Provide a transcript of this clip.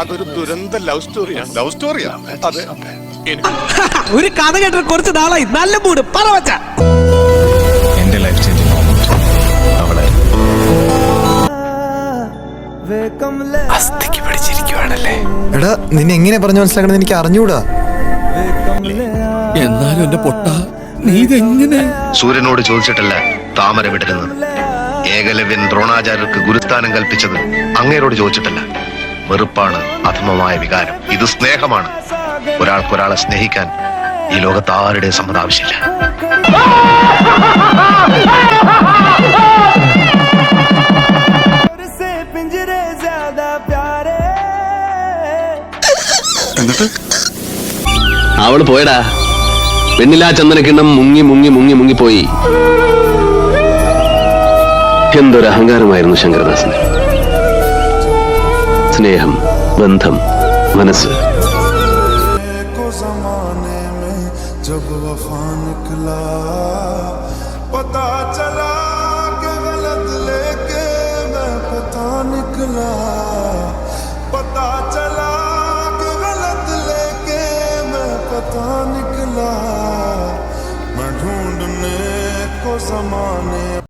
അതൊരു ദുരന്ത ലവ് സ്റ്റോറിയാണ്. ലവ് സ്റ്റോറിയാ? അതെ ഒരു കഥ കേട്ടിട്ട് കുറച്ച് നാളായി. നല്ല മൂട് പറ വച്ച എന്റെ ലൈഫ് ചേഞ്ചിങ് മൊമെന്റ് അവളെ അസ്ഥിക്ക് പിടിച്ചിരിക്കുവാണല്ലേ? എടാ നിന്നെ എങ്ങനെ പറഞ്ഞു മനസ്സിലാക്കണം എനിക്ക് അറിഞ്ഞൂടാ. എന്നാലും എന്റെ പൊട്ട നീ ഇതെങ്ങനെ? സൂര്യനോട് ചോദിച്ചിട്ടല്ല താമര വിടരുന്നത് ഏകലവ്യൻ ദ്രോണാചാര്യർക്ക് ഗുരുസ്ഥാനം കൽപ്പിച്ചത് അങ്ങേരോട് ചോദിച്ചിട്ടല്ല. വെറുപ്പാണ് അധമമായ വികാരം. ഇത് സ്നേഹമാണ്. ഒരാൾക്കൊരാളെ സ്നേഹിക്കാൻ ഈ ലോകത്ത് ആരുടെ സമ്മതം ആവശ്യമില്ല? അവൾ പോയടാ. വെണ്ണിലാ ചന്ദനക്കിണ്ണം മുങ്ങി മുങ്ങി മുങ്ങി മുങ്ങി പോയി. എന്തൊരു അഹങ്കാരമായിരുന്നു ശങ്കരദാസന്. സ്നേഹം ബന്ധം മനസ്സ് को जमाने में जब वफा निकला पता चला कि गलत लेके मैं पता निकला पता चला कि गलत लेके मैं पता निकला मैं ढूंढने को जमाने